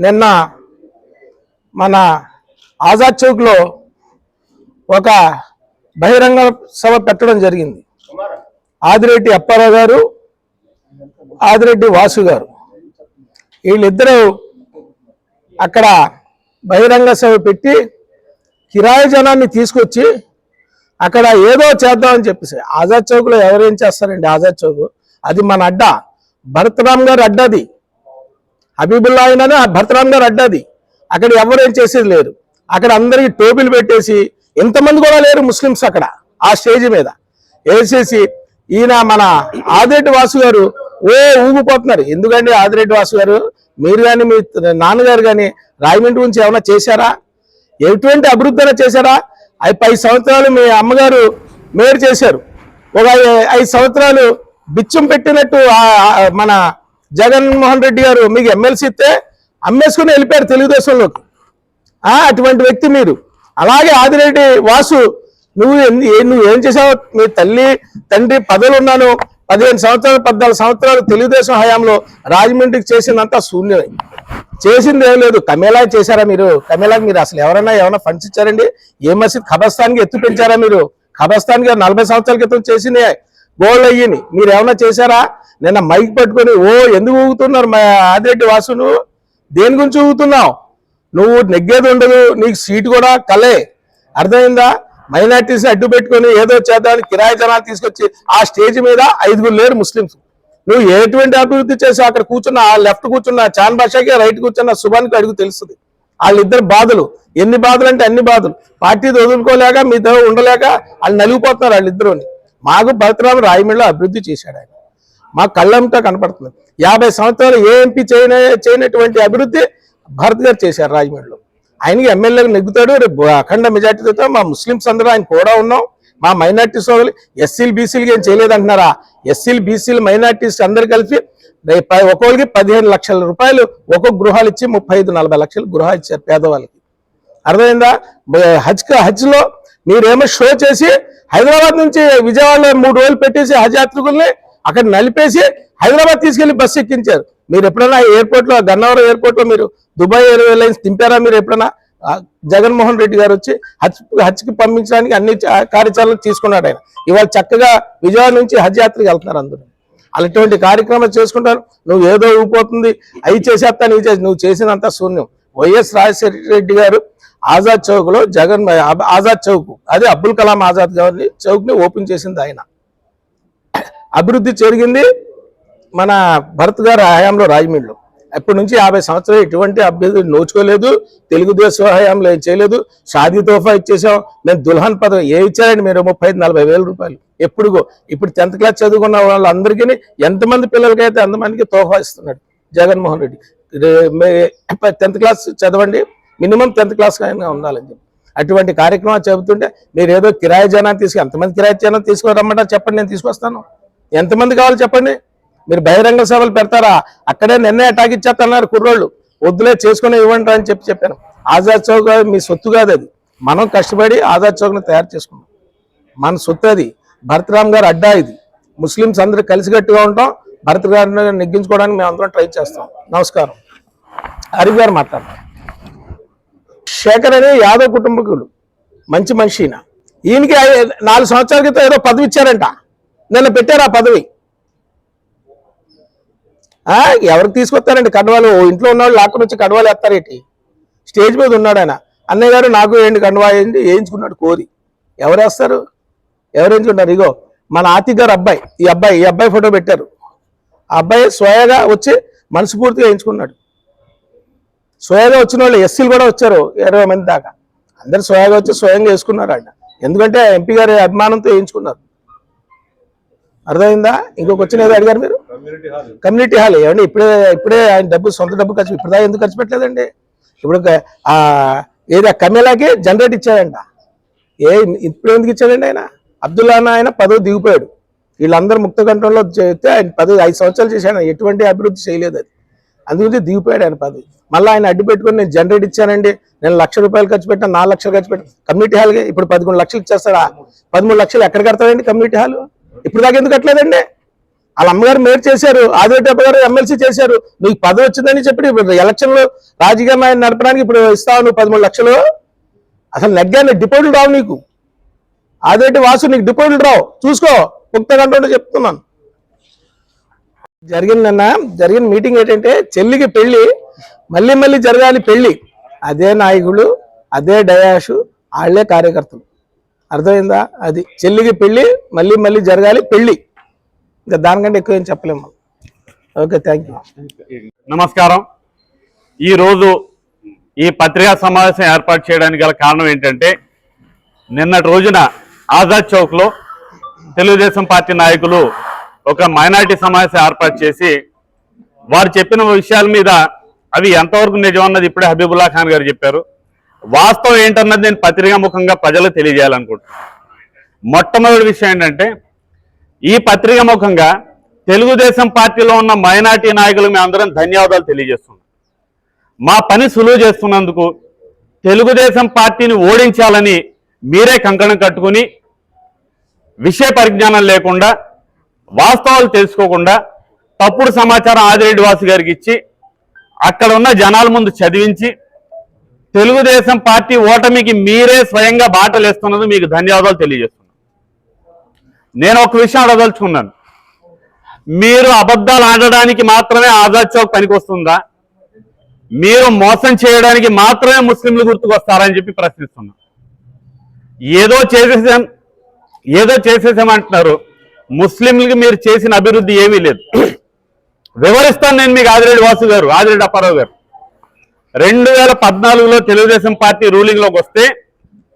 నిన్న మన ఆజాద్ చౌక్లో ఒక బహిరంగ సభ పెట్టడం జరిగింది. ఆదిరెడ్డి అప్పారావు గారు ఆదిరెడ్డి వాసు గారు. వీళ్ళిద్దరూ అక్కడ బహిరంగ సభ పెట్టి కిరాయి జనాన్ని తీసుకొచ్చి అక్కడ ఏదో చేద్దామని చెప్పేసి ఆజాద్ చౌక్లో ఎవరేం చేస్తారండి ఆజాద్ చౌక్? అది మన అడ్డ. భరతరామ్ గారు అడ్డది. హబీబుల్లా అయినా ఆ భరతరామ్ గారు అడ్డది. అక్కడ ఎవరేం చేసేది లేరు. అక్కడ అందరికీ టోపీలు పెట్టేసి ఎంతమంది కూడా లేరు ముస్లిమ్స్ అక్కడ ఆ స్టేజ్ మీద. వేసేసి ఈయన మన ఆదిరెడ్డి వాసు గారు ఓ ఊగిపోతున్నారు. ఎందుకంటే ఆదిరెడ్డి వాసు గారు? మీరు కానీ మీ నాన్నగారు కానీ రాజమండ్రి గురించి ఏమైనా చేశారా? ఎటువంటి అభివృద్ధి అయినా చేశారా? అవి పది సంవత్సరాలు మీ అమ్మగారు మేరు చేశారు. ఒక ఐ- ఐదు సంవత్సరాలు బిచ్చం పెట్టినట్టు మన జగన్మోహన్ రెడ్డి గారు మీకు ఎమ్మెల్సీ ఇస్తే అమ్మేసుకుని వెళ్ళిపోయారు తెలుగుదేశంలోకి. అటువంటి వ్యక్తి మీరు. అలాగే ఆదిరెడ్డి వాసు నువ్వు నువ్వు ఏం చేసావు మీ తల్లి తండ్రి పదవులు ఉన్నాను పదిహేను సంవత్సరాలు పద్నాలుగు సంవత్సరాలు తెలుగుదేశం హయాంలో రాజమండ్రికి చేసిందంతా శూన్యమే. చేసింది ఏం లేదు. కమేలా చేశారా మీరు? కమేలాకి మీరు అసలు ఎవరైనా ఏమైనా ఫండ్స్ ఇచ్చారండి? ఏ మసీద్ ఖబర్స్థాన్కి ఎత్తు పెంచారా మీరు? ఖబర్స్థాన్కి నలభై సంవత్సరాల క్రితం చేసింది. గోల్డ్ అయ్యింది. మీరు ఏమైనా చేశారా? నిన్న మైక్ పట్టుకొని ఓ ఎందుకు ఊగుతున్నారు మా ఆదిరెడ్డి వాసు నువ్వు దేని గురించి ఊగుతున్నావు? నువ్వు నెగ్గేది ఉండదు నీకు సీట్ కూడా కలే. అర్థమైందా? మైనార్టీస్ అడ్డు పెట్టుకొని ఏదో చేద్దామని కిరాయి జనాలు తీసుకొచ్చి ఆ స్టేజ్ మీద ఐదుగురు లేరు ముస్లిమ్స్. నువ్వు ఎటువంటి అభివృద్ధి చేసావు అక్కడ కూర్చున్న ఆ లెఫ్ట్ కూర్చున్న చాన్ భాషకి రైట్ కూర్చున్న శుభానికి అడుగు తెలుస్తుంది. వాళ్ళిద్దరు బాధలు. ఎన్ని బాధలు అంటే అన్ని బాధలు. పార్టీ వదులుకోలేక మీ ఉండలేక వాళ్ళు నలిగిపోతున్నారు వాళ్ళిద్దరుని. మాకు భరతరామ రాయమండ్రిలో అభివృద్ధి చేశాడు ఆయన. మా కళ్ళంతా కనపడుతుంది. యాభై సంవత్సరాలు ఏ ఎంపీ చేయన చేయనటువంటి అభివృద్ధి భరత్ గారు చేశారు రాజమండ్రిలో ఆయనకి ఎమ్మెల్యేగా నెగ్గుతాడు. రేపు అఖండ మెజార్టీతో మా ముస్లిమ్స్ అందరూ ఆయన కూడా ఉన్నాం. మా మైనార్టీ సోదరులు ఎస్సీలు బీసీలు ఏం చేయలేదంటున్నారా? ఎస్సీలు బీసీలు మైనార్టీస్ అందరు కలిసి రేపు ఒక్కొక్కరికి పదిహేను లక్షల రూపాయలు ఒక్కొక్క గృహాలు ఇచ్చి ముప్పై ఐదు నలభై లక్షలు గృహాలు ఇచ్చారు పేదవాళ్ళకి. అర్థమైందా? హజ్ హజ్లో మీరేమో షో చేసి హైదరాబాద్ నుంచి విజయవాడలో మూడు రోజులు పెట్టేసి హజ్ యాత్రికుల్ని అక్కడ నలిపేసి హైదరాబాద్ తీసుకెళ్ళి బస్సు ఎక్కించారు. మీరు ఎప్పుడైనా ఎయిర్పోర్ట్లో గన్నవరం ఎయిర్పోర్ట్లో మీరు దుబాయ్ ఎయిర్లైన్స్ దింపారా మీరు ఎప్పుడైనా జగన్మోహన్ రెడ్డి గారు వచ్చి హజ్ హజ్కి పంపించడానికి అన్ని చ- కార్యాచరణలు తీసుకున్నాడు ఆయన. ఇవాళ చక్కగా విజయవాడ నుంచి హజ్ యాత్రకి వెళ్తున్నారు అందరూ. అలాంటి కార్యక్రమాలు చేసుకుంటారు. నువ్వు ఏదో ఊపోతుంది. అవి చేసేస్తాను ఇవి చేసి నువ్వు చేసినంత శూన్యం. వైఎస్ రాజశేఖర రెడ్డి గారు ఆజాద్ చౌక్లో జగన్ ఆజాద్ చౌక్ అదే అబ్దుల్ కలాం ఆజాద్ గారి చౌక్ని ఓపెన్ చేసింది ఆయన. అభివృద్ధి జరిగింది మన భరత్ గారి హయాంలో రాజమండ్రిలో. అప్పటి నుంచి యాభై సంవత్సరాలు ఎటువంటి అభ్యర్థులు నోచుకోలేదు తెలుగుదేశం హయాంలో ఏం చేయలేదు షాదీ తోఫా ఇచ్చేసాం మేము దుల్హన్ పదవి ఏ ఇచ్చారండి మీరు? ముప్పై ఐదు నలభై వేల రూపాయలు. ఎప్పుడుగో ఇప్పుడు టెన్త్ క్లాస్ చదువుకున్న వాళ్ళందరికీ ఎంతమంది పిల్లలకైతే అంతమందికి తోఫా ఇస్తున్నాడు జగన్మోహన్ రెడ్డి. టెన్త్ క్లాస్ చదవండి మినిమం టెన్త్ క్లాస్ అయినా ఉండాలని చెప్పి. అటువంటి కార్యక్రమాలు చెబుతుంటే మీరు ఏదో కిరాయి జనాన్ని తీసుకు ఎంతమంది కిరాయి జనాన్ని తీసుకురమ్మంటారు చెప్పండి నేను తీసుకొస్తాను. ఎంతమంది కావాలి చెప్పండి. మీరు బహిరంగ సభలు పెడతారా? అక్కడే నిన్నే అటాక్ ఇచ్చేస్తున్నారు కుర్రోళ్ళు. వద్దులే చేసుకుని ఇవ్వండి అని చెప్పి చెప్పాను. ఆజాద్ చౌక్ మీ సొత్తు కాదు అది. మనం కష్టపడి ఆజాద్ చౌక్ని తయారు చేసుకున్నాం. మన సొత్తు అది. భరతరామ్ గారు అడ్డా ఇది. ముస్లిమ్స్ అందరూ కలిసికట్టుగా ఉంటాం. భరత్ గారిని నెగ్గించుకోవడానికి మేము అందరం ట్రై చేస్తాం. నమస్కారం. హరి గారు మాట్లాడతాం శేఖర్ అనే యాదవ్ కుటుంబకుడు మంచి మనిషి ఈయన ఈయనకి నాలుగు సంవత్సరాల క్రితం ఏదో పదవి ఇచ్చారంట. నిన్న పెట్టారు ఆ పదవి. ఎవరికి తీసుకొస్తారండి కడవాలు? ఓ ఇంట్లో ఉన్నవాళ్ళు లాక్కుని వచ్చి కడవాలు వేస్తారేంటి స్టేజ్ మీద ఉన్నాడు ఆయన. అన్నయ్య గారు నాకు ఏంటి కండువా ఏంటి? వేయించుకున్నాడు కోరి. ఎవరు వేస్తారు? ఎవరు వేయించుకుంటారు? ఇగో మన ఆతి గారు అబ్బాయి. ఈ అబ్బాయి ఈ అబ్బాయి ఫోటో పెట్టారు. ఆ అబ్బాయి స్వయంగా వచ్చి మనస్ఫూర్తిగా వేయించుకున్నాడు. స్వయంగా వచ్చిన వాళ్ళు ఎస్సీలు కూడా వచ్చారు ఇరవై మంది దాకా. అందరు స్వయంగా వచ్చి స్వయంగా వేసుకున్నారు ఆయన ఎందుకంటే ఎంపీ గారి అభిమానంతో వేయించుకున్నారు. అర్థమైందా? ఇంకొక వచ్చిన ఏదో అడిగారు మీరు? Community hall. ఏమండి ఇప్పుడే ఇప్పుడే ఆయన డబ్బు సొంత డబ్బు ఖర్చు ఇప్పుడు దాకా ఎందుకు ఖర్చు పెట్టలేదండి? ఇప్పుడు ఆ ఏదో కమేలాకి జనరేట్ ఇచ్చాడంట. ఏ ఇప్పుడు ఎందుకు ఇచ్చాడండి ఆయన? అబ్దుల్లా ఆయన పదవి దిగిపోయాడు. వీళ్ళందరూ ముక్త కంట్రోల్లో చేస్తే ఆయన పదవి ఐదు సంవత్సరాలు చేశాడు. ఆయన ఎటువంటి అభివృద్ధి చేయలేదు అది. అందుగురించి దిగిపోయాడు ఆయన పది మళ్ళీ ఆయన అడ్డు పెట్టుకుని నేను జనరేట్ ఇచ్చానండి. నేను లక్ష రూపాయలు ఖర్చు పెట్టాను నాలుగు లక్షలు ఖర్చు పెట్టాను. కమ్యూనిటీ హాల్కి ఇప్పుడు పదకొండు లక్షలు ఇచ్చేస్తాడా? పదమూడు లక్షలు ఎక్కడ కడతారండి కమ్యూనిటీ హాల్ ఇప్పుడు దాకా ఎందుకు కట్టలేదండి? వాళ్ళ అమ్మగారు మేయర్ చేశారు. ఆదిరెడ్డి గారు ఎమ్మెల్సీ చేశారు. నీకు పదవి వచ్చిందని చెప్పి ఇప్పుడు ఎలక్షన్లు రాజకీయం ఆయన నడపడానికి ఇప్పుడు ఇస్తావు నువ్వు పదమూడు లక్షలు. అసలు నెగ్గాను డిపోజిట్ రావు నీకు. ఆదిరెడ్డి వాసు నీకు డిపోజిట్ రావు. చూసుకో ముక్త కంట్రోల్ చెప్తున్నాను. జరిగిందన్న జరిగిన మీటింగ్ ఏంటంటే చెల్లికి పెళ్ళి మళ్ళీ మళ్ళీ జరగాలి పెళ్ళి అదే నాయకులు అదే డయాషు వాళ్ళే కార్యకర్తలు. అర్థమైందా? అది చెల్లికి పెళ్ళి మళ్ళీ మళ్ళీ జరగాలి పెళ్ళి ఇంకా దానికంటే ఎక్కువ ఏం చెప్పలేము ఓకే థ్యాంక్ యూ. నమస్కారం. ఈరోజు ఈ పత్రికా సమావేశం ఏర్పాటు చేయడానికి గల కారణం ఏంటంటే నిన్నటి రోజున ఆజాద్ చౌక్లో తెలుగుదేశం పార్టీ నాయకులు ఒక మైనార్టీ సమావేశం ఏర్పాటు చేసి వారు చెప్పిన విషయాల మీద అవి ఎంతవరకు నిజమన్నది ఇప్పుడే హబీబుల్లా ఖాన్ గారు చెప్పారు. వాస్తవం ఏంటన్నది నేను పత్రికాముఖంగా ప్రజలకు తెలియజేయాలనుకుంటున్నాను. మొట్టమొదటి విషయం ఏంటంటే ఈ పత్రిక ముఖంగా తెలుగుదేశం పార్టీలో ఉన్న మైనార్టీ నాయకులు మేము అందరం ధన్యవాదాలు తెలియజేస్తున్నాం. మా పని సులువు చేస్తున్నందుకు తెలుగుదేశం పార్టీని ఓడించాలని మీరే కంకణం కట్టుకుని విషయ పరిజ్ఞానం లేకుండా వాస్తవాలు తెలుసుకోకుండా తప్పుడు సమాచారం ఆదిరెడ్డి వాసు గారికి ఇచ్చి అక్కడ ఉన్న జనాల ముందు చదివించి తెలుగుదేశం పార్టీ ఓటమికి మీరే స్వయంగా బాటలేస్తున్నది మీకు ధన్యవాదాలు తెలియజేస్తున్నాను. నేను ఒక విషయం అడదలుచుకున్నాను మీరు అబద్ధాలు ఆడడానికి మాత్రమే ఆజాద్ చౌక్ పనికొస్తుందా మీరు మోసం చేయడానికి మాత్రమే ముస్లింలు గుర్తుకొస్తారని చెప్పి ప్రశ్నిస్తున్నాను. ఏదో చేసేసాం ఏదో చేసేసామంటున్నారు ముస్లింలకు మీరు చేసిన అభివృద్ధి ఏమీ లేదు. వివరిస్తాను నేను మీకు ఆదిరెడ్డి వాసు గారు ఆదిరెడ్డి అప్పారావు గారు. రెండు వేల పద్నాలుగులో తెలుగుదేశం పార్టీ రూలింగ్లోకి వస్తే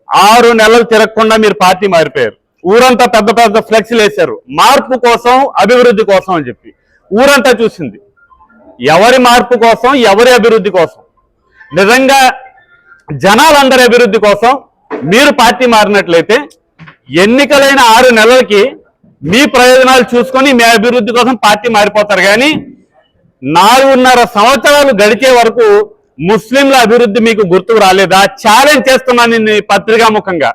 ఆరు నెలలు తిరగకుండా మీరు పార్టీ మారిపోయారు. ఊరంతా పెద్ద పెద్ద ఫ్లెక్సీలు వేశారు. మార్పు కోసం అభివృద్ధి కోసం అని చెప్పి. ఊరంతా చూసింది. ఎవరి మార్పు కోసం ఎవరి అభివృద్ధి కోసం? నిజంగా జనాలందరి అభివృద్ధి కోసం మీరు పార్టీ మారినట్లయితే ఎన్నికలైన ఆరు నెలలకి మీ ప్రయోజనాలు చూసుకొని మీ అభివృద్ధి కోసం పార్టీ మారిపోతారు. కానీ నాలుగున్నర సంవత్సరాలు గడిచే వరకు ముస్లింల అభివృద్ధి మీకు గుర్తుకు రాలేదా? ఛాలెంజ్ చేస్తున్నాను పత్రికా ముఖంగా.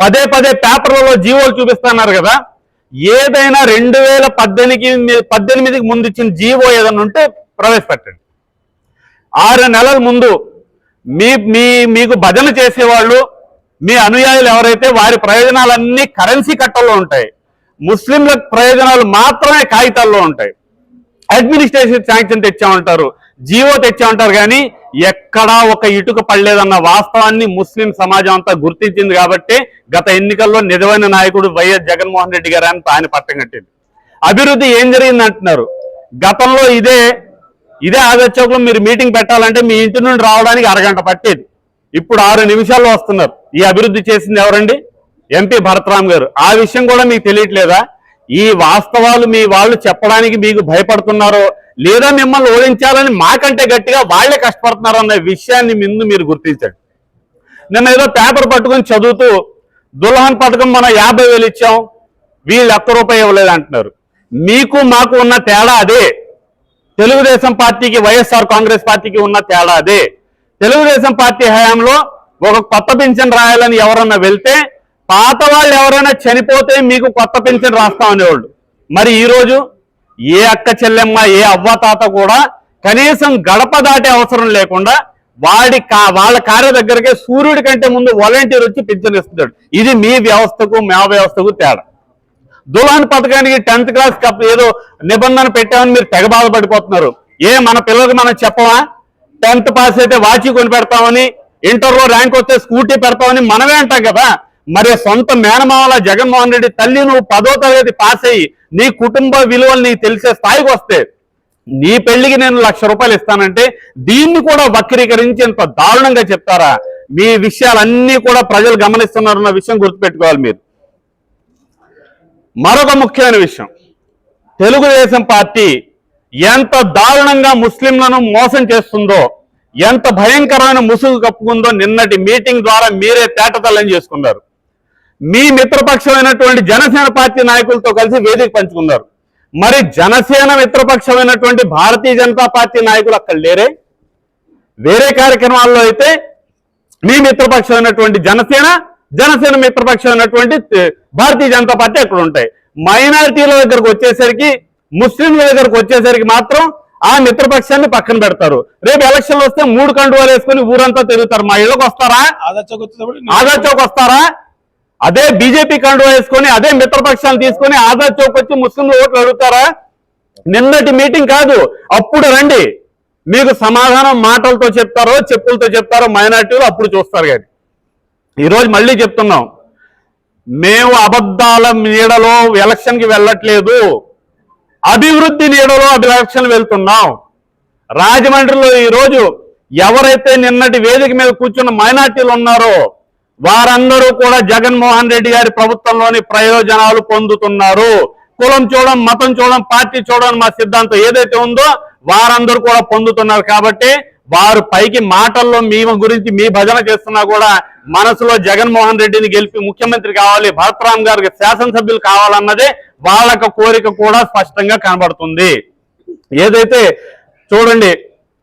పదే పదే పేపర్లలో జీవోలు చూపిస్తున్నారు కదా. ఏదైనా రెండు వేల పద్దెనిమిది పద్దెనిమిదికి ముందు ఇచ్చిన జీవో ఏదైనా ఉంటే ప్రవేశపెట్టండి. ఆరు నెలల ముందు మీ మీ మీకు భజన చేసేవాళ్ళు మీ అనుయాయులు ఎవరైతే వారి ప్రయోజనాలన్నీ కరెన్సీ కట్టల్లో ఉంటాయి. ముస్లింల ప్రయోజనాలు మాత్రమే కాగితాల్లో ఉంటాయి. అడ్మినిస్ట్రేషన్ శాంక్షన్ తెచ్చామంటారు జీవో తెచ్చామంటారు కానీ ఎక్కడా ఒక ఇటుక పడలేదన్న వాస్తవాన్ని ముస్లిం సమాజం అంతా గుర్తించింది కాబట్టి గత ఎన్నికల్లో నిజమైన నాయకుడు వైఎస్ జగన్మోహన్ రెడ్డి గారు అని ఆయన పట్టం కట్టింది. అభివృద్ధి ఏం జరిగింది అంటున్నారు? గతంలో ఇదే ఇదే ఆగస్టులో మీరు మీటింగ్ పెట్టాలంటే మీ ఇంటి నుండి రావడానికి అరగంట పట్టేది. ఇప్పుడు ఆరు నిమిషాల్లో వస్తున్నారు. ఈ అభివృద్ధి చేసింది ఎవరండి? ఎంపీ భరతరామ్ గారు. ఆ విషయం కూడా మీకు తెలియట్లేదా? ఈ వాస్తవాలు మీ వాళ్ళు చెప్పడానికి మీకు భయపడుతున్నారో లేదా మిమ్మల్ని ఓడించాలని మాకంటే గట్టిగా వాళ్ళే కష్టపడుతున్నారు అన్న విషయాన్ని ముందు మీరు గుర్తించండి. నిన్న ఏదో పేపర్ పట్టుకొని చదువుతూ దుల్హన్ పథకం మనం యాభై వేలు ఇచ్చాం వీళ్ళు ఒక్క రూపాయి ఇవ్వలేదు అంటున్నారు. మీకు మాకు ఉన్న తేడా అదే. తెలుగుదేశం పార్టీకి వైఎస్ఆర్ కాంగ్రెస్ పార్టీకి ఉన్న తేడా అదే. తెలుగుదేశం పార్టీ హయాంలో ఒక కొత్త పింఛన్ రాయాలని ఎవరన్నా వెళ్తే పాత వాళ్ళు ఎవరైనా చనిపోతే మీకు కొత్త పెన్షన్ రాస్తాం అనేవాళ్ళు. మరి ఈరోజు ఏ అక్క చెల్లెమ్మ ఏ అవ్వ తాత కూడా కనీసం గడప దాటే అవసరం లేకుండా వాడి కా వాళ్ళ కార్య దగ్గరకే సూర్యుడి కంటే ముందు వాలంటీర్ వచ్చి పింఛన్ ఇస్తున్నాడు. ఇది మీ వ్యవస్థకు మా వ్యవస్థకు తేడా. దులాన్ పథకానికి టెన్త్ క్లాస్ ఏదో నిబంధన పెట్టామని మీరు తెగ బాధపడిపోతున్నారు. ఏ మన పిల్లలకు మనం చెప్పవా టెన్త్ పాస్ అయితే వాచి కొని పెడతామని ఇంటర్లో ర్యాంక్ వస్తే స్కూటీ పెడతామని మనమే అంటాం కదా. మరి సొంత మేనమామల జగన్మోహన్ రెడ్డి తల్లి నువ్వు పదో తరగతి పాస్ అయ్యి నీ కుటుంబ విలువలు నీకు తెలిసే స్థాయికి వస్తే నీ పెళ్ళికి నేను లక్ష రూపాయలు ఇస్తానంటే దీన్ని కూడా వక్రీకరించి ఇంత దారుణంగా చెప్తారా? మీ విషయాలన్నీ కూడా ప్రజలు గమనిస్తున్నారన్న విషయం గుర్తుపెట్టుకోవాలి మీరు. మరొక ముఖ్యమైన విషయం. తెలుగుదేశం పార్టీ ఎంత దారుణంగా ముస్లింలను మోసం చేస్తుందో ఎంత భయంకరమైన ముసుగు కప్పుకుందో నిన్నటి మీటింగ్ ద్వారా మీరే తేటతల్లం చేసుకున్నారు. మీ మిత్రపక్షమైనటువంటి జనసేన పార్టీ నాయకులతో కలిసి వేదిక పంచుకున్నారు. మరి జనసేన మిత్రపక్షమైనటువంటి భారతీయ జనతా పార్టీ నాయకులు అక్కడ లేరే? వేరే కార్యక్రమాల్లో అయితే మీ మిత్రపక్షమైనటువంటి జనసేన జనసేన మిత్రపక్షమైనటువంటి భారతీయ జనతా పార్టీ అక్కడ ఉంటాయి. మైనారిటీల దగ్గరకు వచ్చేసరికి ముస్లింల దగ్గరకు వచ్చేసరికి మాత్రం ఆ మిత్రపక్షాన్ని పక్కన పెడతారు. రేపు ఎలక్షన్లు వస్తే మూడు కండువాలు వేసుకొని ఊరంతా తిరుగుతారు. మా ఇళ్ళకి వస్తారా? చౌక్ వస్తారా? అదే బీజేపీ కండు వేసుకొని అదే మిత్రపక్షాలు తీసుకొని ఆజాద్ చౌక్ వచ్చి ముస్లింలు ఓట్లు అడుగుతారా? నిన్నటి మీటింగ్ కాదు. అప్పుడు రండి. మీకు సమాధానం మాటలతో చెప్తారో చెప్పులతో చెప్తారో మైనార్టీలు అప్పుడు చూస్తారు కానీ. ఈరోజు మళ్ళీ చెప్తున్నాం. మేము అబద్ధాల నీడలో ఎలక్షన్కి వెళ్ళట్లేదు. అభివృద్ధి నీడలో ఎలక్షన్ వెళ్తున్నాం. రాజమండ్రిలో ఈరోజు ఎవరైతే నిన్నటి వేదిక మీద కూర్చున్న మైనార్టీలు ఉన్నారో వారందరూ కూడా జగన్మోహన్ రెడ్డి గారి ప్రభుత్వంలోని ప్రయోజనాలు పొందుతున్నారు. కులం చూడడం మతం చూడడం పార్టీ చూడడం మా సిద్ధాంతం ఏదైతే ఉందో వారందరూ కూడా పొందుతున్నారు కాబట్టి వారు పైకి మాటల్లో మీ గురించి మీ భజన చేస్తున్నా కూడా మనసులో జగన్మోహన్ రెడ్డిని గెలిపి ముఖ్యమంత్రి కావాలి భరత్రామ్ గారికి శాసనసభ్యులు కావాలన్నదే వాళ్ళక కోరిక కూడా స్పష్టంగా కనబడుతుంది. ఏదైతే చూడండి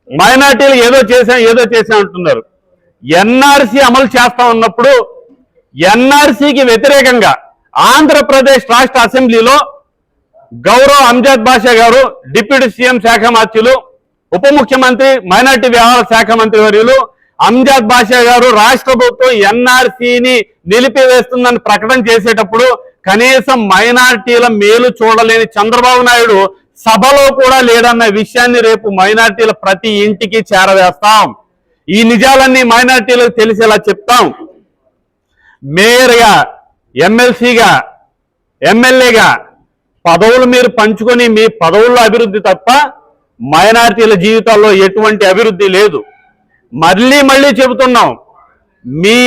మైనార్టీలు ఏదో చేసాం ఏదో చేసాం అంటున్నారు. ఎన్ఆర్సీ అమలు చేస్తా ఉన్నప్పుడు ఎన్ఆర్సీకి వ్యతిరేకంగా ఆంధ్రప్రదేశ్ రాష్ట్ర అసెంబ్లీలో గౌరవ్ అంజాద్ బాషా గారు డిప్యూటీ సీఎం శాఖ మంత్రులు ఉప ముఖ్యమంత్రి మైనార్టీ వ్యవహారాల శాఖ మంత్రి వర్యులు అంజాద్ బాషా గారు రాష్ట్ర ప్రభుత్వం ఎన్ఆర్సీని నిలిపివేస్తుందని ప్రకటన చేసేటప్పుడు కనీసం మైనార్టీల మేలు చూడలేని చంద్రబాబు నాయుడు సభలో కూడా లేడన్న విషయాన్ని రేపు మైనార్టీల ప్రతి ఇంటికి చేరవేస్తాం. ఈ నిజాలన్నీ మైనార్టీలకు తెలిసేలా చెప్తాం. మేయర్గా ఎమ్మెల్సీగా ఎమ్మెల్యేగా పదవులు మీరు పంచుకొని మీ పదవుల్లో అభివృద్ధి తప్ప మైనార్టీల జీవితాల్లో ఎటువంటి అభివృద్ధి లేదు. మళ్ళీ మళ్ళీ చెబుతున్నాం మీ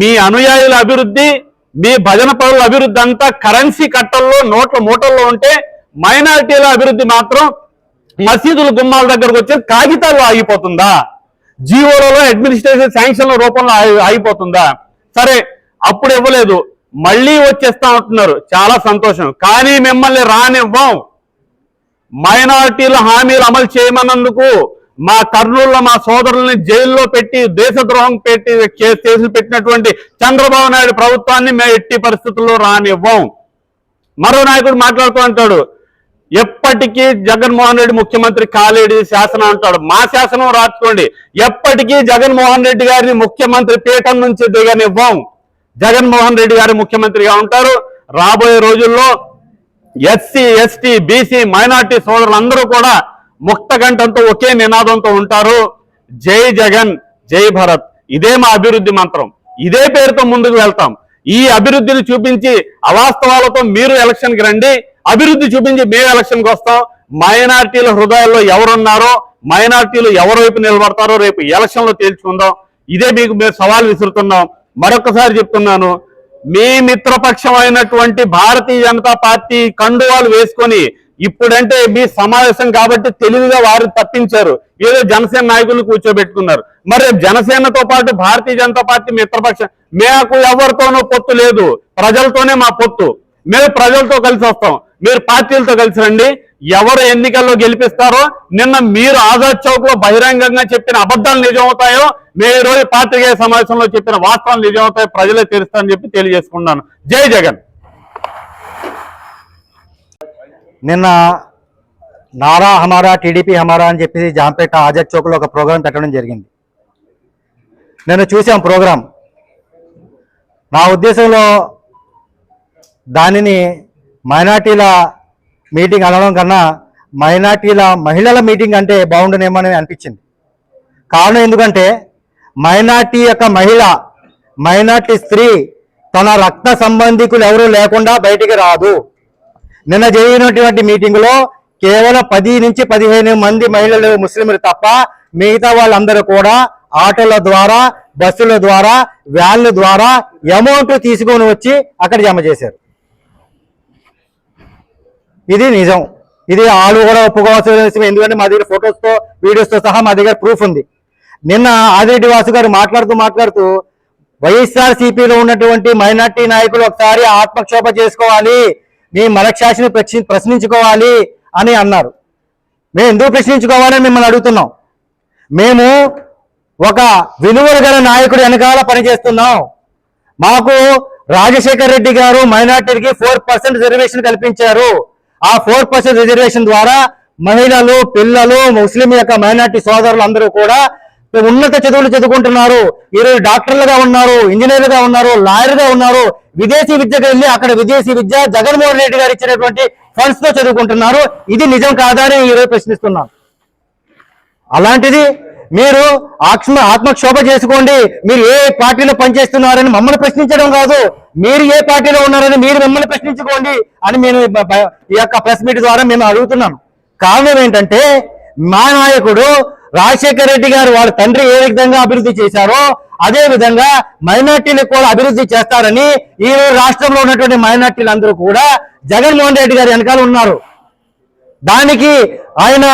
మీ అనుయాయుల అభివృద్ధి మీ భజన పదవుల అభివృద్ధి అంతా కరెన్సీ కట్టల్లో నోట్ల మూటల్లో ఉంటే మైనారిటీల అభివృద్ధి మాత్రం మసీదుల గుమ్మాల దగ్గరకు వచ్చే కాగితాల్లో ఆగిపోతుందా? జీవోలలో అడ్మినిస్ట్రేషన్ శాంక్షన్ల రూపంలో అయిపోతుందా? ఆగిపోతుందా సరే అప్పుడు ఇవ్వలేదు. మళ్ళీ వచ్చేస్తా ఉంటున్నారు చాలా సంతోషం. కానీ మిమ్మల్ని రానివ్వం. మైనారిటీల హామీలు అమలు చేయమన్నందుకు మా కర్నూలులో మా సోదరుల్ని జైల్లో పెట్టి దేశద్రోహం పెట్టి కేసులు పెట్టినటువంటి చంద్రబాబు నాయుడు ప్రభుత్వాన్ని మేము ఎట్టి పరిస్థితుల్లో రానివ్వం. మరో నాయకుడు మాట్లాడుతూ అంటాడు ఎప్పటికీ జగన్మోహన్ రెడ్డి ముఖ్యమంత్రి కాలేడి శాసనం అంటాడు. మా శాసనం రాసుకోండి. ఎప్పటికీ జగన్మోహన్ రెడ్డి గారిని ముఖ్యమంత్రి పీఠం నుంచి దిగనివ్వం. జగన్మోహన్ రెడ్డి గారు ముఖ్యమంత్రిగా ఉంటారు. రాబోయే రోజుల్లో ఎస్సీ ఎస్టీ బీసీ మైనార్టీ సోదరులందరూ కూడా ముక్త కంఠంతో ఒకే నినాదంతో ఉంటారు. జై జగన్ జై భరత్. ఇదే మా అభివృద్ధి మంత్రం. ఇదే పేరుతో ముందుకు వెళ్తాం. ఈ అభివృద్ధిని చూపించి అవాస్తవాలతో మీరు ఎలక్షన్కి రండి. అభివృద్ధి చూపించి మేము ఎలక్షన్కి వస్తాం. మైనార్టీల హృదయాల్లో ఎవరున్నారో మైనార్టీలు ఎవరి వైపు నిలబడతారో రేపు ఎలక్షన్లో తేల్చుకుందాం. ఇదే మీకు మేము సవాల్ విసురుతున్నాం. మరొకసారి చెప్తున్నాను. మీ మిత్రపక్షం అయినటువంటి భారతీయ జనతా పార్టీ కండువాలు వేసుకొని ఇప్పుడంటే మీ సమావేశం కాబట్టి తెలివిగా వారు తప్పించారు. ఏదో జనసేన నాయకులు కూర్చోబెట్టుకున్నారు. మరి జనసేనతో పాటు భారతీయ జనతా పార్టీ మిత్రపక్షం మాకు ఎవరితోనూ పొత్తు లేదు. ప్రజలతోనే మా పొత్తు. మేము ప్రజలతో కలిసి వస్తాం. మీరు పార్టీలతో కలిసి రండి. ఎవరు ఎన్నికల్లో గెలిపిస్తారో నిన్న మీరు ఆజాద్ చౌక్లో బహిరంగంగా చెప్పిన అబద్ధాలు నిజమవుతాయో మేము ఈ రోజు పాత్రికేయ సమావేశంలో చెప్పిన వాస్తవాలు నిజమవుతాయో ప్రజలే తెలుస్తారని చెప్పి తెలియజేసుకున్నాను జై జగన్. నిన్న నారా హమారా టీడీపీ హమారా అని చెప్పేసి జాంపేట ఆజాద్ చౌక్లో ఒక ప్రోగ్రాం పెట్టడం జరిగింది. నేను చూసాం ప్రోగ్రాం. నా ఉద్దేశంలో దానిని మైనార్టీల మీటింగ్ అనడం కన్నా మైనార్టీల మహిళల మీటింగ్ అంటే బాగుండునేమో అనిపించింది. కారణం ఎందుకంటే మైనార్టీ యొక్క మహిళ మైనార్టీ స్త్రీ తన రక్త సంబంధికులు ఎవరూ లేకుండా బయటికి రాదు. నిన్న జరిగినటువంటి మీటింగులో కేవలం పది నుంచి పదిహేను మంది మహిళలు ముస్లింలు తప్ప మిగతా వాళ్ళందరూ కూడా ఆటోల ద్వారా బస్సుల ద్వారా వ్యాన్ల ద్వారా అమౌంట్ తీసుకొని వచ్చి అక్కడ జమ చేశారు. ఇది నిజం. ఇది వాళ్ళు కూడా ఒప్పుకోవాల్సిన ఎందుకంటే మా దగ్గర ఫొటోస్తో వీడియోస్తో సహా మా దగ్గర ప్రూఫ్ ఉంది. నిన్న ఆదిరెడ్డి వాసు గారు మాట్లాడుతూ మాట్లాడుతూ వైఎస్ఆర్ సిపిలో ఉన్నటువంటి మైనార్టీ నాయకులు ఒకసారి ఆత్మక్షోభ చేసుకోవాలి. మీ మనక్షాసిని ప్రశ్ని ప్రశ్నించుకోవాలి అని అన్నారు. మేము ఎందుకు ప్రశ్నించుకోవాలని మిమ్మల్ని అడుగుతున్నాం. మేము ఒక విలువలు గల నాయకుడు వెనకాల పనిచేస్తున్నాం. మాకు రాజశేఖర్ రెడ్డి గారు మైనార్టీకి ఫోర్ పర్సెంట్ రిజర్వేషన్ కల్పించారు. ఆ ఫోర్ పర్సెంట్ రిజర్వేషన్ ద్వారా మహిళలు పిల్లలు ముస్లిం యొక్క మైనార్టీ సోదరులు అందరూ కూడా ఉన్నత చదువులు చదువుకుంటున్నారు. ఈరోజు డాక్టర్లుగా ఉన్నారు ఇంజనీర్లుగా ఉన్నారు లాయర్గా ఉన్నారు. విదేశీ విద్యకు వెళ్ళి అక్కడ విదేశీ విద్య జగన్మోహన్ రెడ్డి గారు ఇచ్చినటువంటి ఫండ్స్తో చదువుకుంటున్నారు. ఇది నిజం కాదని ఈరోజు ప్రశ్నిస్తున్నాం. అలాంటిది మీరు ఆత్మ ఆత్మక్షోభ చేసుకోండి. మీరు ఏ పార్టీలో పనిచేస్తున్నారని మమ్మల్ని ప్రశ్నించడం కాదు. మీరు ఏ పార్టీలో ఉన్నారని మీరు మిమ్మల్ని ప్రశ్నించుకోండి అని నేను ఈ యొక్క ప్రెస్ మీట్ ద్వారా మేము అడుగుతున్నాను కారణం ఏంటంటే మా నాయకుడు రాజశేఖర రెడ్డి గారు వాళ్ళ తండ్రి ఏ విధంగా అభివృద్ధి చేశారో అదే విధంగా మైనార్టీలకు కూడా అభివృద్ధి చేస్తారని ఈ రాష్ట్రంలో ఉన్నటువంటి మైనార్టీలందరూ కూడా జగన్మోహన్ రెడ్డి గారి వెనకాల ఉన్నారు. దానికి ఆయన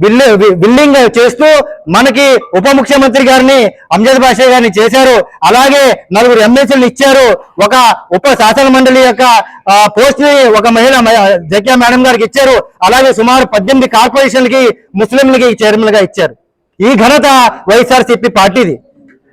బిల్డింగ్ వి- చేస్తూ మనకి ఉప ముఖ్యమంత్రి గారిని అంజద్ బాషా గారిని చేశారు. అలాగే నలుగురు ఎమ్మెల్సీలు ఇచ్చారు. ఒక ఉప శాసన మండలి యొక్క పోస్ట్ని ఒక మహిళ జగ్యా మేడం గారికి ఇచ్చారు. అలాగే సుమారు పద్దెనిమిది కార్పొరేషన్లకి ముస్లింలకి చైర్మన్గా ఇచ్చారు. ఈ ఘనత వైఎస్ఆర్సీపీ పార్టీది.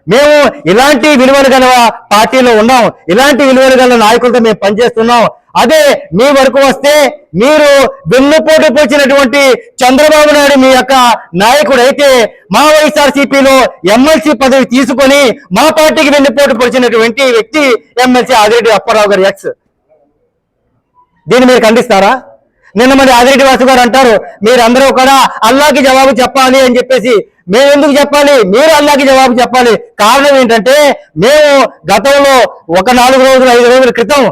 మేము ఇలాంటి విలువలు గల పార్టీలో ఉన్నాం. ఇలాంటి విలువలు గల నాయకులతో మేము పనిచేస్తున్నాం. అదే మీ వరకు వస్తే మీరు వెన్నుపోటు పొచ్చినటువంటి చంద్రబాబు నాయుడు మీ యొక్క నాయకుడు అయితే మా వైఎస్ఆర్సీపీలో ఎమ్మెల్సీ పదవి తీసుకొని మా పార్టీకి వెన్నుపోటు పొడిచినటువంటి వ్యక్తి ఎమ్మెల్సీ ఆదిరెడ్డి అప్పారావు గారి ఎక్స్ దీన్ని మీరు ఖండిస్తారా? నిన్న మరి ఆదిరెడ్డి వాసు గారు అంటారు మీరందరూ కూడా అల్లాకి జవాబు చెప్పాలి అని చెప్పేసి. మేము ఎందుకు చెప్పాలి? మీరు అల్లాకి జవాబు చెప్పాలి. కారణం ఏంటంటే మేము గతంలో ఒక నాలుగు రోజులు ఐదు రోజుల క్రితం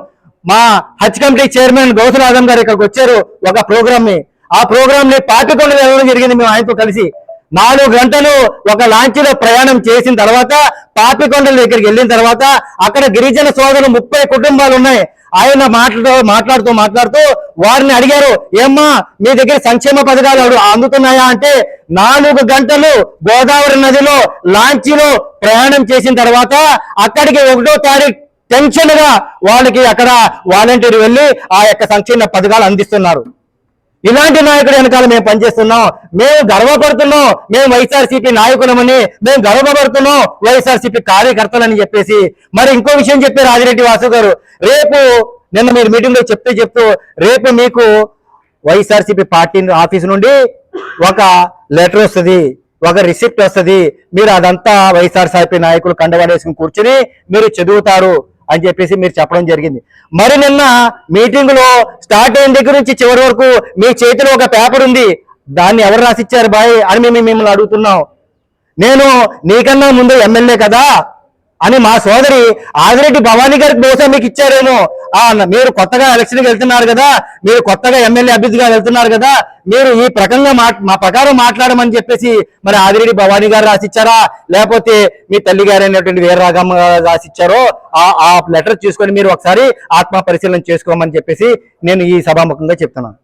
మా హజ్ కమిటీ చైర్మన్ గౌసుల్ ఆజం గారు ఇక్కడికి వచ్చారు ఒక ప్రోగ్రామ్ని ఆ ప్రోగ్రామ్ని పాపికొండలు వెళ్ళడం జరిగింది మేము ఆయనతో కలిసి. నాలుగు గంటలు ఒక లాంచీలో ప్రయాణం చేసిన తర్వాత పాపికొండల దగ్గరికి వెళ్ళిన తర్వాత అక్కడ గిరిజన సోదరులు ముప్పై కుటుంబాలు ఉన్నాయి. ఆయన మాట్లాడుతూ మాట్లాడుతూ మాట్లాడుతూ వారిని అడిగారు ఏమ్మా మీ దగ్గర సంక్షేమ పథకాలు అందుతున్నాయా? అంటే నాలుగు గంటలు గోదావరి నదిలో లాంచీలో ప్రయాణం చేసిన తర్వాత అక్కడికి ఒకటో తారీఖు టెన్షన్గా వాళ్ళకి అక్కడ వాలంటీర్ వెళ్ళి ఆ యొక్క సంక్షేమ పథకాలు అందిస్తున్నారు. ఇలాంటి నాయకుడు వెనకాల మేము పనిచేస్తున్నాం. మేము గర్వపడుతున్నాం. మేము వైఎస్ఆర్సీపీ నాయకులమని మేము గర్వపడుతున్నాం. వైఎస్ఆర్సీపీ కార్యకర్తలని చెప్పేసి. మరి ఇంకో విషయం చెప్పి రాజిరెడ్డి వాసు గారు రేపు నిన్న మీరు మీటింగ్లో చెప్తూ చెప్తూ రేపు మీకు వైఎస్ఆర్సీపీ పార్టీ ఆఫీస్ నుండి ఒక లెటర్ వస్తుంది ఒక రిసిప్ట్ వస్తుంది. మీరు అదంతా వైఎస్ఆర్సీపీ నాయకులు కండవాడేసుకుని కూర్చుని మీరు చదువుతారు. అని చెప్పేసి మీరు చెప్పడం జరిగింది. మరి నిన్న మీటింగ్లో స్టార్ట్ అయిన దగ్గర నుంచి చివరి వరకు మీ చేతిలో ఒక పేపర్ ఉంది. దాన్ని ఎవరు రాసిచ్చారు బాయ్ అని మేము మిమ్మల్ని అడుగుతున్నాం. నేను నీకన్నా ముందు ఎమ్మెల్యే కదా అని మా సోదరి ఆదిరెడ్డి భవానీ గారికి బహుశా మీకు ఇచ్చారేమో. మీరు కొత్తగా ఎలక్షన్కి వెళ్తున్నారు కదా మీరు కొత్తగా ఎమ్మెల్యే అభ్యర్థిగా వెళ్తున్నారు కదా మీరు ఈ ప్రకంగా మా ప్రకారం మాట్లాడమని చెప్పేసి మరి ఆదిరెడ్డి భవానీ గారు రాసిచ్చారా? లేకపోతే మీ తల్లి గారు అయినటువంటి వీరరాగమ్మ రాసిచ్చారో? ఆ ఆ లెటర్ చూసుకొని మీరు ఒకసారి ఆత్మ పరిశీలన చేసుకోమని చెప్పేసి నేను ఈ సభాముఖంగా చెప్తున్నాను.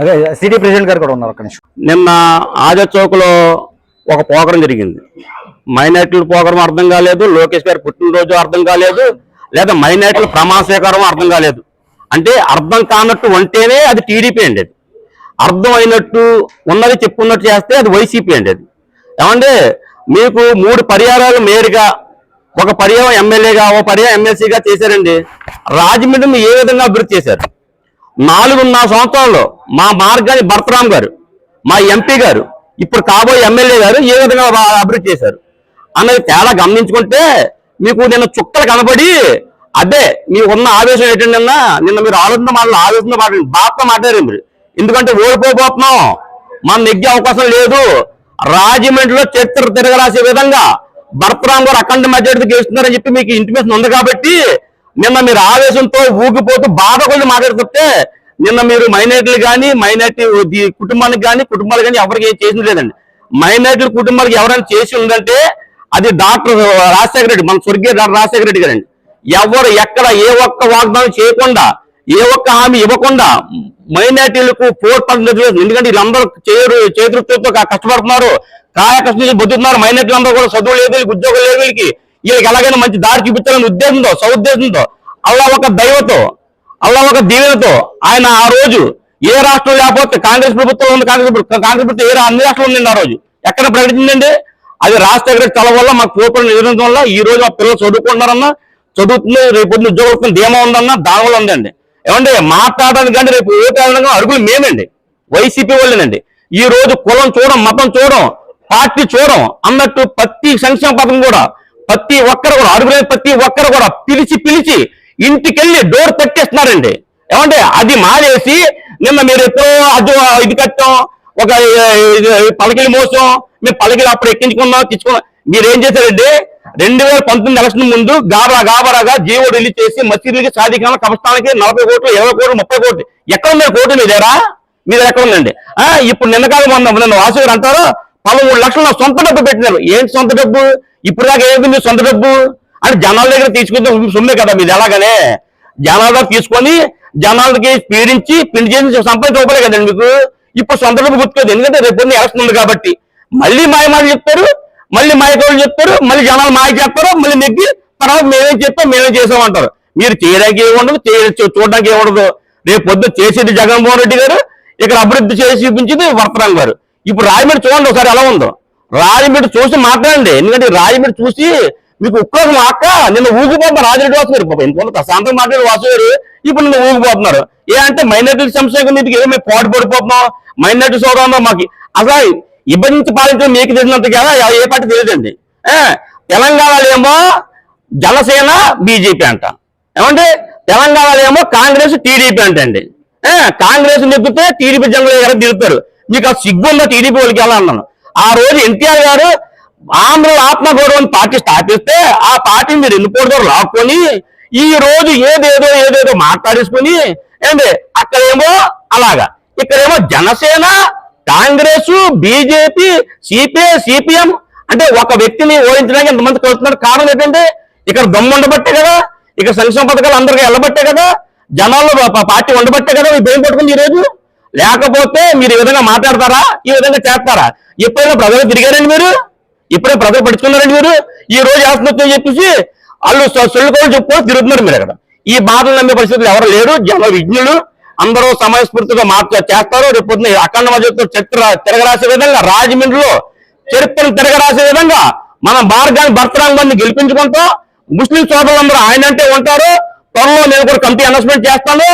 అదే సిటీ ప్రెసిడెంట్ గారు కూడా ఉన్నారు ఒక నిమిషం. నిన్న ఆజా చౌక్లో ఒక పోకరం జరిగింది. మైనార్టీలు పోగడం అర్థం కాలేదు లోకేష్ గారి పుట్టినరోజు అర్థం కాలేదు లేదా మైనార్టీల ప్రమాణ స్వీకారం అర్థం కాలేదు. అంటే అర్థం కానట్టు ఉంటేనే అది టీడీపీ అండి అది అర్థం అయినట్టు ఉన్నది చెప్పుకున్నట్టు చేస్తే అది వైసీపీ అండి అది ఏమంటే మీకు మూడు పరిహారాలు మేరుగా ఒక పర్యాయం ఎమ్మెల్యేగా ఒక పర్యాయం ఎమ్మెల్సీగా చేశారండి. రాజమండ్రిని ఏ విధంగా అభివృద్ధి చేశారు? నాలుగున్నర సంవత్సరాల్లో మా మార్గాన్ని భరతరామ్ గారు మా ఎంపీ గారు ఇప్పుడు కాబోయే ఎమ్మెల్యే గారు ఏ విధంగా అభివృద్ధి చేశారు? అన్నది తేడా గమనించుకుంటే మీకు నిన్న చుక్కలు కనబడి అదే మీకు ఉన్న ఆవేశం ఏంటంటే నిన్న? నిన్న మీరు ఆలోచన మాటలు ఆవేశంతో మాట్లాడండి బాగా మాట్లాడారు మీరు. ఎందుకంటే ఓడిపోబోతున్నాం. మనం నెగ్గే అవకాశం లేదు. రాజమండ్రిలో చరిత్ర తిరగరాసే విధంగా భరతరాం గారు అఖండ మెజార్టీ గెలుస్తున్నారని చెప్పి మీకు ఇంటిమేషన్ ఉంది కాబట్టి నిన్న మీరు ఆవేశంతో ఊగిపోతూ బాధ కొద్ది మాట్లాడుతుంటే నిన్న మీరు మైనార్టీలు కానీ మైనార్టీ కుటుంబానికి కానీ కుటుంబాలు కానీ ఎవరికి ఏం చేసింది లేదండి. మైనార్టీ కుటుంబాలకు ఎవరైనా చేసి ఉందంటే అది డాక్టర్ రాజశేఖర రెడ్డి మన స్వర్గీయ డాక్టర్ రాజశేఖర రెడ్డి గారండి. ఎవరు ఎక్కడ ఏ ఒక్క వాగ్దానం చేయకుండా ఏ ఒక్క హామీ ఇవ్వకుండా మైనార్టీలకు ఫోర్ పర్సెంట్ ఎందుకంటే వీళ్ళందరూ చేయరు చేతృత్వంతో కష్టపడుతున్నారు కాయ కష్టం బతుకుతున్నారు. మైనార్టీలు అందరూ కూడా చదువు లేదు ఉద్యోగం లేదు వీళ్ళకి వీళ్ళకి ఎలాగైనా మంచి దారి చూపించాలనే ఉద్దేశంతో సౌద్దేశంతో అలా ఒక దైవతో అలా ఒక దీవెనతో ఆయన ఆ రోజు ఏ రాష్ట్రం లేకపోతే కాంగ్రెస్ ప్రభుత్వం ఉంది కాంగ్రెస్ కాంగ్రెస్ ప్రభుత్వం ఏ అన్ని రాష్ట్రాలు ఉందండి ఆ రోజు. ఎక్కడ ప్రకటించిందండి? అది రాజశేఖర చల వల్ల మాకు పూర్వపడిన నిర్ణయం వల్ల ఈ రోజు మా పిల్లలు చదువుకుంటున్నారన్నా చదువుతుంది రేపు పొద్దున్న ఉద్యోగం ధీమా ఉందన్న దానివల్ల ఉందండి. ఏమంటే మాట్లాడడానికి కానీ రేపు ఓటేయడానికి అడుగులు మేమండి. వైసీపీ వాళ్ళేనండి. ఈ రోజు కులం చూడడం మతం చూడడం పార్టీ చూడడం అన్నట్టు ప్రతి సంక్షేమ పథకం కూడా ప్రతి ఒక్కరు కూడా అడుగులైన ప్రతి ఒక్కరు కూడా పిలిచి పిలిచి ఇంటికెళ్ళి డోర్ తట్టేస్తున్నారండి ఏమంటే అది మానేసి నిన్న మీరు ఎప్పుడో అది ఇది కట్టడం ఒక పలకిలి మోసం మేము పలకిలు అప్పుడు ఎక్కించుకున్నాం తెచ్చుకున్నాం మీరేం ఏం చేశారండి రెండు వేల పంతొమ్మిది ఎలక్షన్ ముందు గాబరా గాబరాగా జీవో రిలీజ్ చేసి మసీదులకి సాధికారం కమస్థానానికి నలభై కోట్లు ఇరవై కోట్లు ముప్పై కోట్లు. ఎక్కడ ఉన్నారు కోట్లు మీ దగ్గర? మీ దగ్గర ఎక్కడ ఉందండి? ఇప్పుడు నిన్న కాలం మొన్న నిన్న వాసుగారు అంటారు పదమూడు లక్షలు నా సొంత డబ్బు పెట్టినారు. ఏంటి సొంత డబ్బు? ఇప్పుడు దాకా ఏది మీ సొంత డబ్బు? అంటే జనాల దగ్గర తీసుకుంటే సొమ్మే కదా మీది ఎలాగనే? జనాల దగ్గర తీసుకొని జనాలకి పీడించి పిండి చేసి సంపాదించి రూపాయలే కదండి మీకు? ఇప్పుడు సొంత డబ్బు గుర్తుకోదు ఎందుకంటే రేపు ఎలక్షన్ ఉంది కాబట్టి. మళ్ళీ మాయ మాటలు చెప్తారు మళ్ళీ మాయకోళ్ళు చెప్తారు మళ్ళీ జనాలు మాయ చెప్తారు మళ్ళీ నెగ్గి తర్వాత మేమేం చెప్తాం మేమేం చేసామంటారు మీరు చేయడానికి ఏముండదు చేయ- చూడడానికి ఏముండదు. రేపు పొద్దున చేసేది జగన్మోహన్ రెడ్డి గారు ఇక్కడ అభివృద్ధి చేసి చూపించింది వర్తరాం గారు. ఇప్పుడు రాజమండ్రి చూడండి ఒకసారి ఎలా ఉందో. రాజమండ్రి చూసి మాట్లాడండి. ఎందుకంటే రాజమండ్రి చూసి మీకు ఉక్రోషం అక్క నిన్న ఊగిపోతున్న రాజరెడ్డి వాసు గారు. పాపం ప్రశాంతం మాట్లాడే వాసు గారు ఇప్పుడు నిన్న ఊగిపోతున్నారు. ఏ అంటే మైనార్టీ సంస్థ నీటికి ఏమో మేము పాటు పడిపోతున్నాం మైనార్టీ సోదరంలో మాకు అసలు ఇబ్బంది పాలించడం మీకు తెలిసినంత కదా? ఏ పార్టీ తెలియదండి. తెలంగాణలో ఏమో జనసేన బీజేపీ అంట. ఏమంటే తెలంగాణలో ఏమో కాంగ్రెస్ టీడీపీ అంటండి. కాంగ్రెస్ నెగ్గితే టీడీపీ జనరల్ గారు దిగుతారు మీకు ఆ సిగ్గుల్లో టీడీపీ వాళ్ళకి ఎలా అన్నాను. ఆ రోజు ఎన్టీఆర్ గారు ఆంధ్రలో ఆత్మగౌరవం పార్టీ స్థాపిస్తే ఆ పార్టీ మీరు ఎన్నుకోవడం లాక్కొని ఈ రోజు ఏదేదో ఏదేదో మాట్లాడేసుకుని ఏంటి? అక్కడేమో అలాగా. ఇక్కడేమో Janasena Congress BJP CPI CPM అంటే ఒక వ్యక్తిని ఓడించడానికి ఎంతమంది కలుస్తున్నారు? కారణం ఏంటంటే ఇక్కడ దమ్ము ఉండబట్టే కదా ఇక్కడ సంక్షేమ పథకాలు అందరికీ వెళ్ళబట్టే కదా జనాల్లో పార్టీ ఉండబట్టే కదా మీ భయం పట్టుకుంది ఈ రోజు లేకపోతే మీరు ఈ విధంగా మాట్లాడతారా? ఈ విధంగా చేస్తారా? ఎప్పుడైనా ప్రజలు తిరిగారండి మీరు? ఇప్పుడే ప్రజలు పడుచుకున్నారండి మీరు? ఈ రోజు వేస్తున్నట్టు చెప్పేసి వాళ్ళు సొల్లుకోవాలని చెప్పుకొని తిరుగుతున్నారు మీరు అక్కడ ఈ బాధలు నమ్మే పరిస్థితులు ఎవరు లేరు? జన విజ్ఞులు. అందరూ సమయస్ఫూర్తిగా మార్చ చేస్తారు. రేపు అఖండ మధ్యతో చరిత్ర తిరగరాసే విధంగా రాజమండ్రిలో చరిత్రను తిరగరాసే విధంగా మన మార్గాన్ని భర్తరాంగాన్ని గెలిపించుకుంటాం ముస్లిం సోదరులందరూ ఆయన అంటే ఉంటారు. త్వరలో నేను కూడా కమిటీ అనౌన్స్మెంట్ చేస్తాను.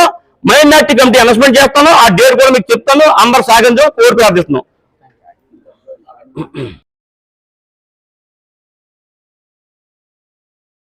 మైనార్టీ కమిటీ అనౌన్స్మెంట్ చేస్తాను. ఆ డేట్ కూడా మీకు చెప్తాను. అందరు సాగించడం కోరి ప్రార్థిస్తున్నాం.